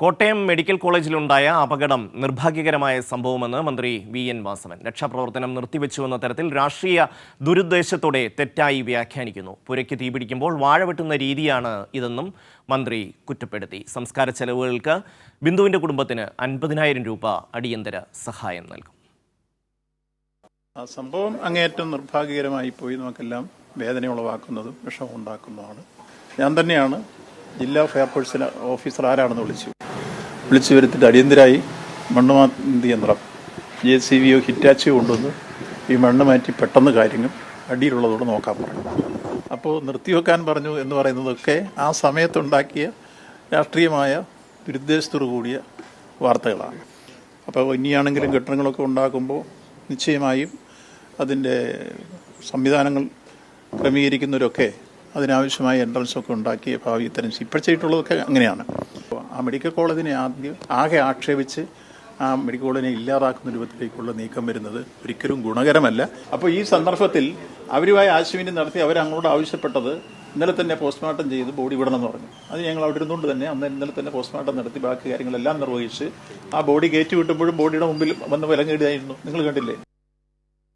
Kottayam medical കോളേജിലുണ്ടായ അപകടം നിർഭാഗ്യകരമായ സംഭവമെന്ന് മന്ത്രി വി എൻ വാസവൻ. രക്ഷാപ്രവർത്തനം നിർത്തിവെച്ചുവെന്ന തരത്തിൽ രാഷ്ട്രീയ ദുരുദ്ദേശത്തോടെ തെറ്റായി വ്യാഖ്യാനിക്കുന്നു. പുരയ്ക്ക് തീപിടിക്കുമ്പോൾ വാഴ വെട്ടുന്ന രീതിയാണ് ഇതെന്നും മന്ത്രി കുറ്റപ്പെടുത്തി. സംസ്കാര ചെലവുകൾക്ക് ബിന്ദുവിന്റെ കുടുംബത്തിന് അൻപതിനായിരം രൂപ അടിയന്തര സഹായം നൽകും. ആ സംഭവം അങ്ങേയറ്റം നിർഭാഗ്യകരമായി പോയി നമുക്കെല്ലാം വേദന ഉളവാക്കുന്നതും വിഷമം ഉണ്ടാക്കുന്നതുമാണ്. ഞാൻ തന്നെയാണ് ജില്ലാ ഫയർഫോഴ്സിലെ ഓഫീസർ ആരാണെന്ന് വിളിച്ചു. വിളിച്ചു വരുത്തിയിട്ട് അടിയന്തരായി മണ്ണ് മാന്തി യന്ത്രം ജെ സി വിയോ ഹിറ്റാച്ചിയോ കൊണ്ടുവന്ന് ഈ മണ്ണ് മാറ്റി പെട്ടെന്ന് കാര്യങ്ങൾ അടിയിലുള്ളതോട് നോക്കാൻ പറഞ്ഞു. അപ്പോൾ നിർത്തിവെക്കാൻ പറഞ്ഞു എന്ന് പറയുന്നതൊക്കെ ആ സമയത്തുണ്ടാക്കിയ രാഷ്ട്രീയമായ ദുരുദ്ദേശത്തോടു കൂടിയ വാർത്തകളാണ്. അപ്പോൾ ഇനിയാണെങ്കിലും കെട്ടിടങ്ങളൊക്കെ ഉണ്ടാക്കുമ്പോൾ നിശ്ചയമായും അതിന്റെ സംവിധാനങ്ങൾ ക്രമീകരിക്കുന്നവരൊക്കെ അതിനാവശ്യമായ എൻട്രൻസ് ഒക്കെ ഉണ്ടാക്കി ഭാവി തരം ഇപ്പോഴത്തെ ചെയ്തിട്ടുള്ളതൊക്കെ അങ്ങനെയാണ്. ആ മെഡിക്കൽ കോളേജിനെ ആദ്യം ആകെ ആക്ഷേപിച്ച് ആ മെഡിക്കൽ കോളേജിനെ ഇല്ലാതാക്കുന്ന രൂപത്തിലേക്കുള്ള നീക്കം വരുന്നത് ഒരിക്കലും ഗുണകരമല്ല. അപ്പോൾ ഈ സന്ദർഭത്തിൽ അവരുമായി ആശയവിനിമയം നടത്തി അവരങ്ങോട്ട് ആവശ്യപ്പെട്ടത് ഇന്നലെ തന്നെ പോസ്റ്റ്മോർട്ടം ചെയ്ത് ബോഡി വിടണമെന്ന് പറഞ്ഞു. അത് ഞങ്ങൾ അവിടെ ഇരുന്നുകൊണ്ട് തന്നെ അന്ന് ഇന്നലെ തന്നെ പോസ്റ്റ്മോർട്ടം നടത്തി ബാക്കി കാര്യങ്ങളെല്ലാം നിർവഹിച്ച് ആ ബോഡി കയറ്റി വിട്ടുമ്പോഴും ബോഡിയുടെ മുമ്പിൽ വന്ന് വിലങ്ങേടിയായിരുന്നു നിങ്ങൾ കണ്ടില്ലേ?